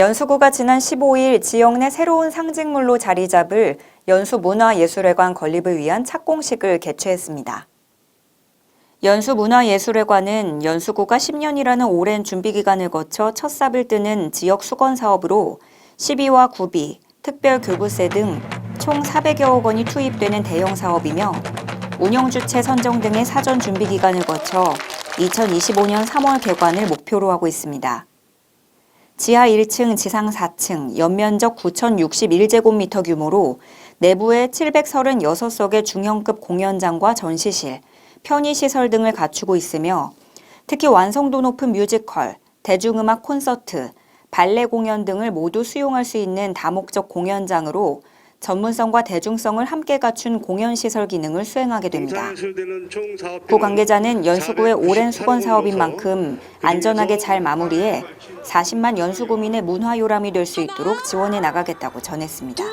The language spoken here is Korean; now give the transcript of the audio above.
연수구가 지난 15일 지역 내 새로운 상징물로 자리 잡을 연수문화예술회관 건립을 위한 착공식을 개최했습니다. 연수문화예술회관은 연수구가 10년이라는 오랜 준비 기간을 거쳐 첫 삽을 뜨는 지역 수건 사업으로 시비와 구비, 특별 교부세 등 총 400여억 원이 투입되는 대형 사업이며 운영 주체 선정 등의 사전 준비 기간을 거쳐 2025년 3월 개관을 목표로 하고 있습니다. 지하 1층, 지상 4층, 연면적 9,061제곱미터 규모로 내부에 736석의 중형급 공연장과 전시실, 편의시설 등을 갖추고 있으며 특히 완성도 높은 뮤지컬, 대중음악 콘서트, 발레 공연 등을 모두 수용할 수 있는 다목적 공연장으로 전문성과 대중성을 함께 갖춘 공연시설 기능을 수행하게 됩니다. 구 관계자는 연수구의 오랜 수건 사업인 만큼 안전하게 잘 마무리해 40만 연수구민의 문화 요람이 될 수 있도록 지원해 나가겠다고 전했습니다.